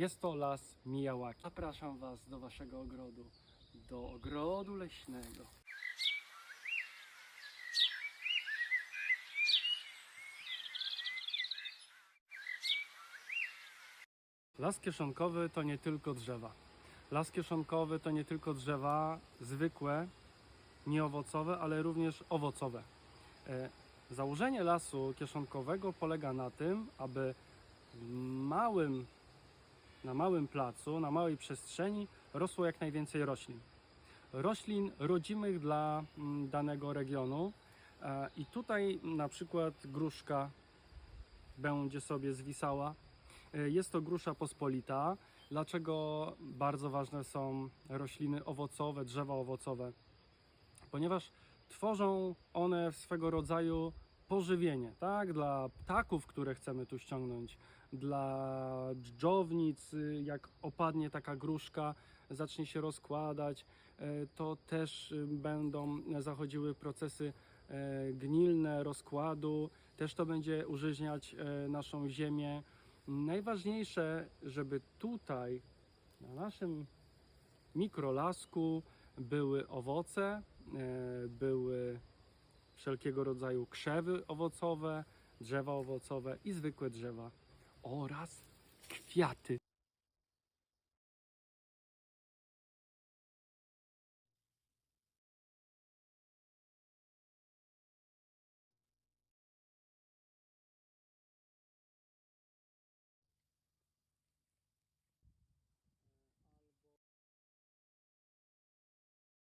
Jest to las Mijałaki. Zapraszam Was do Waszego ogrodu, do ogrodu leśnego. Las kieszonkowy to nie tylko drzewa. Las kieszonkowy to nie tylko drzewa zwykłe, nieowocowe, ale również owocowe. E, Założenie lasu kieszonkowego polega na tym, aby małym, na małym placu, na małej przestrzeni rosło jak najwięcej roślin. Roślin rodzimych dla mm, danego regionu. E, I tutaj na przykład gruszka będzie sobie zwisała. E, Jest to grusza pospolita. Dlaczego bardzo ważne są rośliny owocowe, drzewa owocowe? Ponieważ tworzą one swego rodzaju pożywienie, tak? Dla ptaków, które chcemy tu ściągnąć, dla dżdżownic, y, jak opadnie taka gruszka, zacznie się rozkładać, e, to też y, będą zachodziły procesy gnilne, rozkładu, też to będzie użyźniać naszą ziemię. Najważniejsze, żeby tutaj na naszym mikrolasku były owoce, były wszelkiego rodzaju krzewy owocowe, drzewa owocowe i zwykłe drzewa oraz kwiaty.